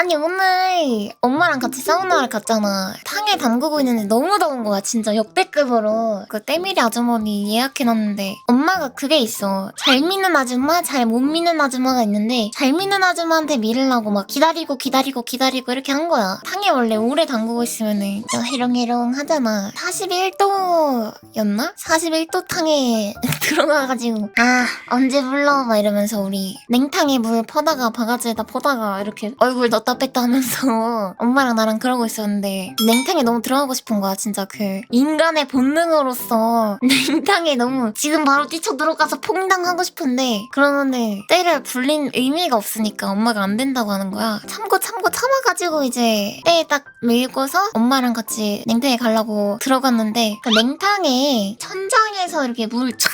아니 오늘 엄마랑 같이 사우나를 갔잖아. 탕에 담그고 있는데 너무 더운 거야 진짜 역대급으로. 그 때밀이 아주머니 예약해놨는데 엄마가 그게 있어. 잘 믿는 아줌마, 잘못 믿는 아줌마가 있는데 잘 믿는 아줌마한테 밀으려고 막 기다리고 기다리고 기다리고 이렇게 한 거야. 탕에 원래 오래 담그고 있으면은 좀 해롱해롱 하잖아. 41도였나? 41도 탕에 들어가가지고 아 언제 불러 막 이러면서 우리 냉탕에 물 퍼다가 바가지에다 퍼다가 이렇게 얼굴 넣 었다 뺐다 하면서 엄마랑 나랑 그러고 있었는데 냉탕에 너무 들어가고 싶은 거야 진짜 그 인간의 본능으로서 냉탕에 너무 지금 바로 뛰쳐 들어가서 퐁당하고 싶은데 그러는데 때를 불린 의미가 없으니까 엄마가 안 된다고 하는 거야. 참고 참고 참아가지고 이제 때딱 밀고서 엄마랑 같이 냉탕에 가려고 들어갔는데 그 냉탕에 천장에서 이렇게 물촥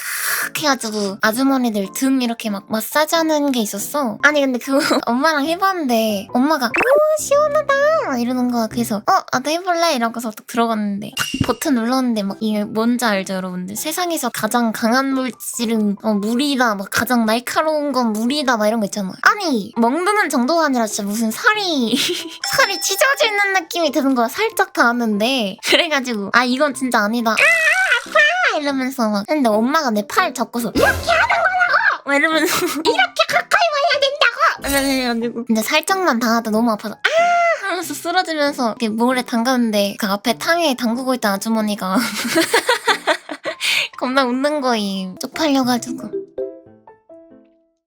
해가지고 아주머니들 등 이렇게 막 마사지하는 게 있었어. 아니 근데 그거 엄마랑 해봤는데 엄마가 오 시원하다 이러는 거야. 그래서 어 나도 해볼래 이러고서 딱 들어갔는데 탁 버튼 눌렀는데 막 이게 뭔지 알죠 여러분들? 세상에서 가장 강한 물질은 어, 물이다. 막 가장 날카로운 건 물이다. 막 이런 거 있잖아. 아니 멍드는 정도가 아니라 진짜 무슨 살이 살이 찢어져 있는 느낌이 드는 거야. 살짝 닿았는데 그래가지고 아 이건 진짜 아니다. 아 이러면서 막 근데 엄마가 내 팔 잡고서 이렇게 하는 거라고! 막 이러면서 이렇게 가까이 와야 된다고! 이래가지고. 근데 살짝만 닿아도 너무 아파서 아! 하면서 쓰러지면서 이렇게 물에 담갔는데 그 앞에 탕에 담그고 있던 아주머니가 겁나 웃는 거임 쪽팔려가지고